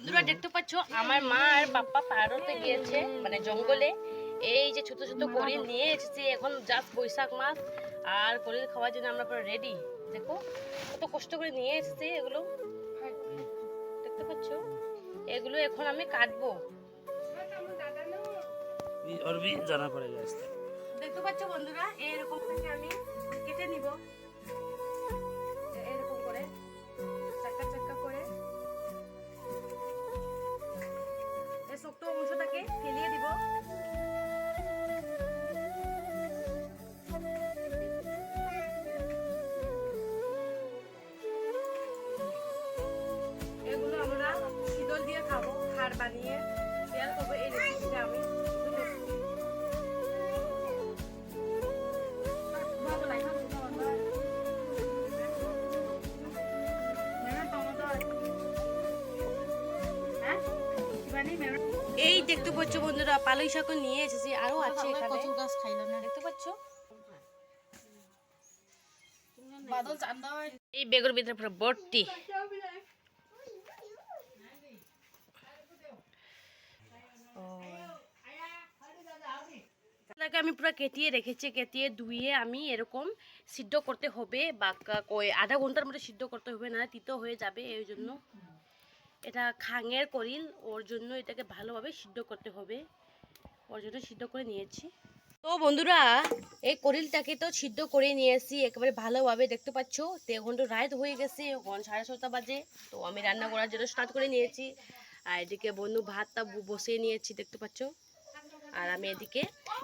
বন্ধুরা দেখতে পাচ্ছ আমার মা আর বাপ্পা পাহাড়তে গিয়েছে মানে জঙ্গলে এই যে ছোট ছোট করিল নিয়ে এসেছি এখন জাস্ট বৈশাখ মাস আর করিল খাওয়ার জন্য আমরা পুরো রেডি দেখো কত কষ্ট করে নিয়ে এসেছি এগুলো দেখতে পাচ্ছ এগুলো এখন আমি কাটবো और भी जाना पड़ेगा इस तक দেখতে পাচ্ছ বন্ধুরা এরকম থেকে আমি কেটে নিব এই দেখতে পাচ্ছ বন্ধুরা পালই শাক নিয়ে এসেছি আরও আছে এখানে। কচু গাছ খাইলো না। দেখতে পাচ্ছ? বাদল চান্দা এই বেগুর ভিতরে পুরো ভর্তি। আমি পুরো কেটিয়ে রেখেছি কেটিয়ে ধুয়ে আমি এরকম সিদ্ধ করতে হবে বা আধা ঘণ্টার মধ্যে সিদ্ধ করতে হবে না তিতো হয়ে যাবে এই জন্য। এটা খাঙের করিল, ওর জন্য এটাকে ভালোভাবে সিদ্ধ করতে হবে। ওর জন্য সিদ্ধ করে নিয়েছি। তো বন্ধুরা, এই করিলটাকে তো সিদ্ধ করে নিয়েছি একেবারে ভালোভাবে দেখতে পাচ্ছ। তো এখন তো রাত হয়ে গেছে, এখন সাড়ে ছটা বাজে। তো আমি রান্না করার জন্য স্টার্ট করে নিয়েছি। আর এদিকে বন্ধু ভাতটা বসিয়ে নিয়েছি, দেখতে পাচ্ছ। আর আমি এদিকে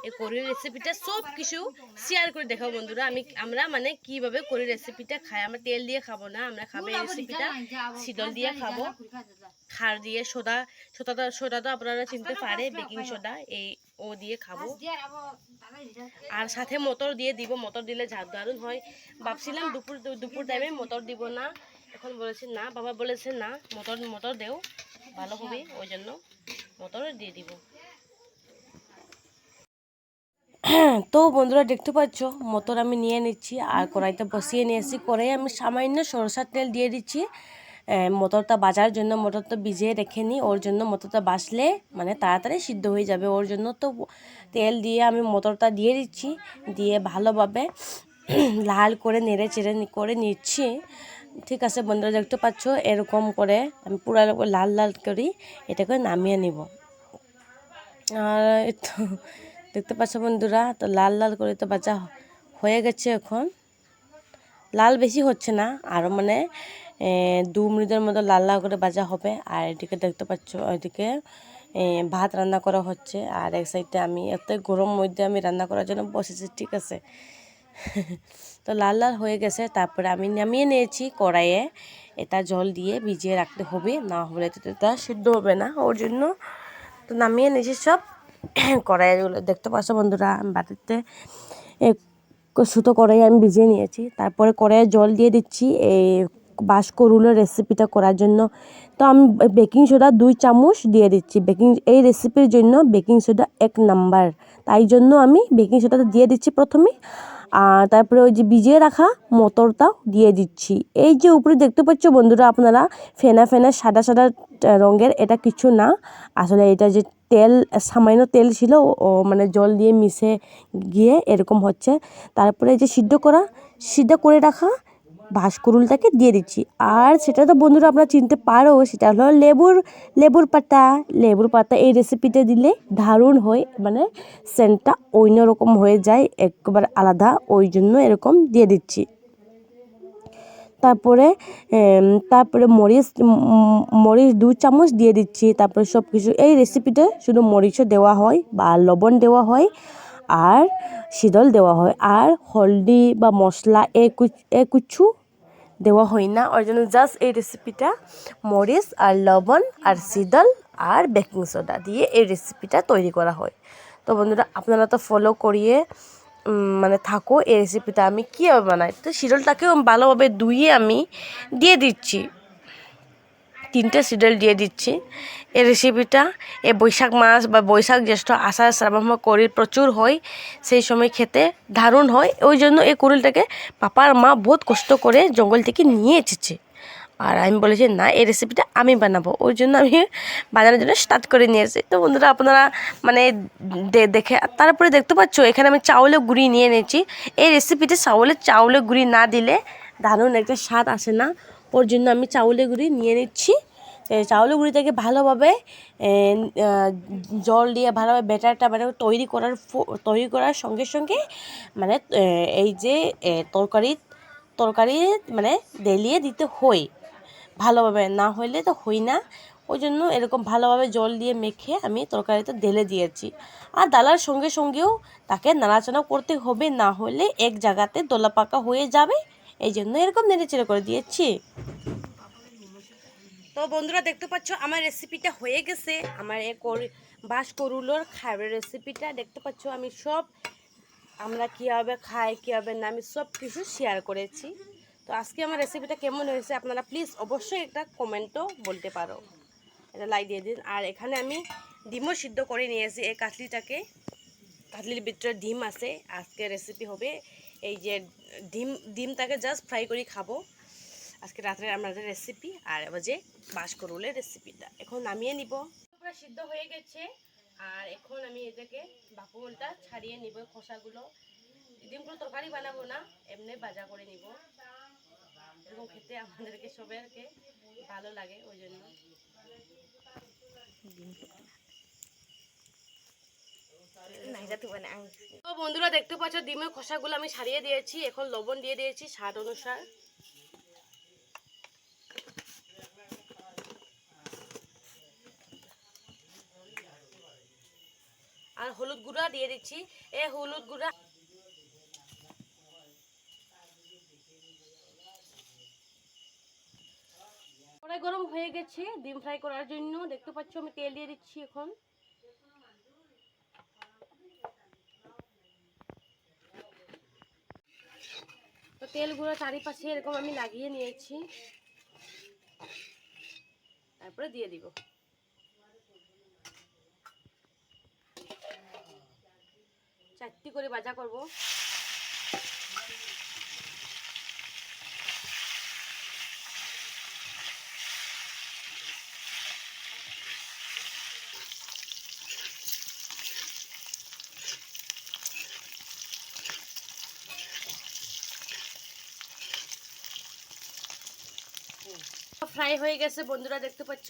এই করির রেসিপিটা সব কিছু শেয়ার করে দেখাবো বন্ধুরা। আমি, আমরা মানে কীভাবে করি রেসিপিটা খাই, আমরা তেল দিয়ে খাব না, আমরা খাব এই রেসিপিটা শীতল দিয়ে খাব। খার দিয়ে সোডাটা সোডা তো আপনারা চিনতে পারে বেকিং সোডা এই ও দিয়ে খাব। আর সাথে মটর দিয়ে দিব, মটর দিলে ঝাড় দারুণ হয়। ভাবছিলাম দুপুর দুপুর টাইমে মটর দিব না। এখন বলেছে, না, বাবা বলেছে না, মটর মটর দেও, ভালো হবে, ওই জন্য মটর দিয়ে দিব। তো বন্ধুরা দেখতে পাচ্ছ, মটর আমি নিয়ে নিচ্ছি আর কড়াইতে বসিয়ে নিয়েছি। কড়াই আমি সামান্য সরষার তেল দিয়ে দিচ্ছি। মটরটা বাজার জন্য মটরটা ভিজিয়ে রেখে নিই। ওর জন্য মটরটা বাসলে মানে তাড়াতাড়ি সিদ্ধ হয়ে যাবে ওর জন্য। তো তেল দিয়ে আমি মটরটা দিয়ে দিচ্ছি। দিয়ে ভালোভাবে লাল করে নেড়ে চেড়ে করে নিচ্ছি। ঠিক আছে বন্ধুরা, দেখতে পাচ্ছ এরকম করে আমি পুরো লাল লাল করি। এটাকে নামিয়ে নিব। আর তো দেখতে পাচ্ছ বন্ধুরা? তো লাল লাল করে তো বাজা হয়ে গেছে এখন। লাল বেশি হচ্ছে না আরও মানে দু মিনিটের মতো লাল লাল করে বাজা হবে। আর এদিকে দেখতে পাচ্ছ, ওইদিকে ভাত রান্না করা হচ্ছে। আর এক সাইডে আমি এত গরম মধ্যে আমি রান্না করার জন্য বসেছি, ঠিক আছে? তো লাল লাল হয়ে গেছে, তারপরে আমি নামিয়ে নিয়েছি কড়াইয়ে। এটা জল দিয়ে ভিজিয়ে রাখতে হবে, না হলে তো এটা সিদ্ধ হবে না, ওর জন্য। তো নামিয়ে নিয়েছি সব। কড়াইগুলো দেখতে পাচ্ছ বন্ধুরা, আমি বাটিতে সুতো কড়াই আমি ভিজিয়ে নিয়েছি। তারপরে কড়াইয়ে জল দিয়ে দিচ্ছি এই বাসকরুলের রেসিপিটা করার জন্য। তো আমি বেকিং সোডা দুই চামচ দিয়ে দিচ্ছি। বেকিং এই রেসিপির জন্য বেকিং সোডা এক নাম্বার তাই জন্য আমি বেকিং সোডাটা দিয়ে দিচ্ছি প্রথমে। তারপরে ওই যে ভিজিয়ে রাখা মটরটাও দিয়ে দিচ্ছি। এই যে উপরে দেখতে পাচ্ছ বন্ধুরা আপনারা, ফেনা ফেনা সাদা সাদা রঙের, এটা কিছু না। আসলে এটা যে তেল, সামান্য তেল ছিল, ও মানে জল দিয়ে মিশে গিয়ে এরকম হচ্ছে। তারপরে যে সিদ্ধ করা, সিদ্ধ করে রাখা ভাস্করুলটাকে দিয়ে দিচ্ছি। আর সেটা তো বন্ধুরা আপনারা চিনতে পারো, সেটা হলো লেবুর লেবুর পাতা। লেবুর পাতা এই রেসিপিতে দিলে দারুণ হয় মানে সেন্টটা অন্যরকম হয়ে যায়, একবার আলাদা, ওই জন্য এরকম দিয়ে দিচ্ছি। তারপরে তারপরে মরিচ মরিচ দু চামচ দিয়ে দিচ্ছি। তারপরে সব কিছু এই রেসিপিতে শুধু মরিচও দেওয়া হয় বা লবণ দেওয়া হয় আর শীতল দেওয়া হয়। আর হলদি বা মশলা এ কুচ- এ কিছু দেওয়া হয় না। ওই জন্য জাস্ট এই রেসিপিটা মরিচ আর লবণ আর সিদল আর বেকিং সোডা দিয়ে এই রেসিপিটা তৈরি করা হয়। তো বন্ধুরা, আপনারা তো ফলো করিয়ে মানে থাকো এই রেসিপিটা আমি কীভাবে বানাই? তো শিরলটাকেও ভালোভাবে ধুয়ে আমি দিয়ে দিচ্ছি। তিনটে সিডল দিয়ে দিচ্ছি। এই রেসিপিটা এই বৈশাখ মাস বা বৈশাখ জ্যৈষ্ঠ আষাঢ়, শ্রাবণ করিল প্রচুর হয়, সেই সময় খেতে দারুণ হয়। ওই জন্য এই কুড়িলটাকে পাপার মা বহুত কষ্ট করে জঙ্গল থেকে নিয়ে এসেছে। আর আমি বলেছি, না, এই রেসিপিটা আমি বানাবো। ওই জন্য আমি বানানোর জন্য স্টার্ট করে নিয়েছি তো বন্ধুরা, আপনারা মানে দেখে তারপরে দেখতে পাচ্ছ, এখানে আমি চাউলের গুঁড়ি নিয়ে নিয়েছি এই রেসিপিতে চাউলে, চাউলের গুঁড়ি না দিলে দারুণ একটা স্বাদ আসে না। ওর জন্য আমি চাউলের গুঁড়ি নিয়ে নিচ্ছি। চাউলের গুঁড়িটাকে ভালোভাবে জল দিয়ে ভালোভাবে ব্যাটারটা মানে তৈরি করার তৈরি করার সঙ্গে সঙ্গে মানে এই যে তরকারি তরকারি মানে দেলিয়ে দিতে হয়। ভালোভাবে না হলে তো হই না। ওই জন্য এরকম ভালোভাবে জল দিয়ে মেখে আমি তরকারিতে ঢেলে দিয়েছি। আর ডালার সঙ্গে সঙ্গেও তাকে নাড়াচাড়া করতে হবে, না হলে এক জায়গাতে দোলা পাকা হয়ে যাবে। এই জন্য এরকম নেড়েচেড়ে করে দিয়েছি। তো বন্ধুরা দেখতে পাচ্ছ, আমার রেসিপিটা হয়ে গেছে। আমার এ কর- বাঁশ করুলোর খাবারের রেসিপিটা দেখতে পাচ্ছ, আমি সব আমরা কীভাবে খাই, কীভাবে না, আমি সব কিছু শেয়ার করেছি। তো আজকে আমার রেসিপিটা কেমন হয়েছে, আপনারা প্লিজ অবশ্যই একটা কমেন্টও বলতে পারো। এটা লাইক দিয়ে দিন। আর এখানে আমি ডিমও সিদ্ধ করে নিয়েছি, এই কাতলিটাকে কাতলির ভিতরে ডিম আছে, আজকে রেসিপি হবে এই যে ডিম ডিমটাকে জাস্ট ফ্রাই করে খাব। আজকে রাত্রে আমাদের রেসিপি আর এবার যে বাস করুলের রেসিপিটা এখন নামিয়ে নিব। পুরো সিদ্ধ হয়ে গেছে। আর এখন আমি এটাকে বাকুলটা ছাড়িয়ে নিব খোসাগুলো। ডিমগুলো তরকারি বানাবো না এমনি ভাজা করে নিব। এরকম খেতে আমাদেরকে সবাইকে ভালো লাগে ওই জন্য। তো বন্ধুরা দেখতে পাচ্ছ, ডিমের খোসাগুলো আমি ছাড়িয়ে দিয়েছি। এখন লবণ দিয়ে দিয়েছি স্বাদ অনুসার। আর হলুদ গুঁড়া দিয়ে দিচ্ছি। এই হলুদ গুঁড়া গরম হয়ে গেছে। ডিম ফ্রাই করার জন্য দেখতে পাচ্ছ, আমি তেল দিয়ে দিচ্ছি এখন। তো তেলগুলো চারিপাশে এরকম আমি লাগিয়ে নিয়েছি। তারপরে দিয়ে দিব। চারটি করে বাজা করব। ফ্রাই হয়ে গেছে বন্ধুরা দেখতে পাচ্ছ?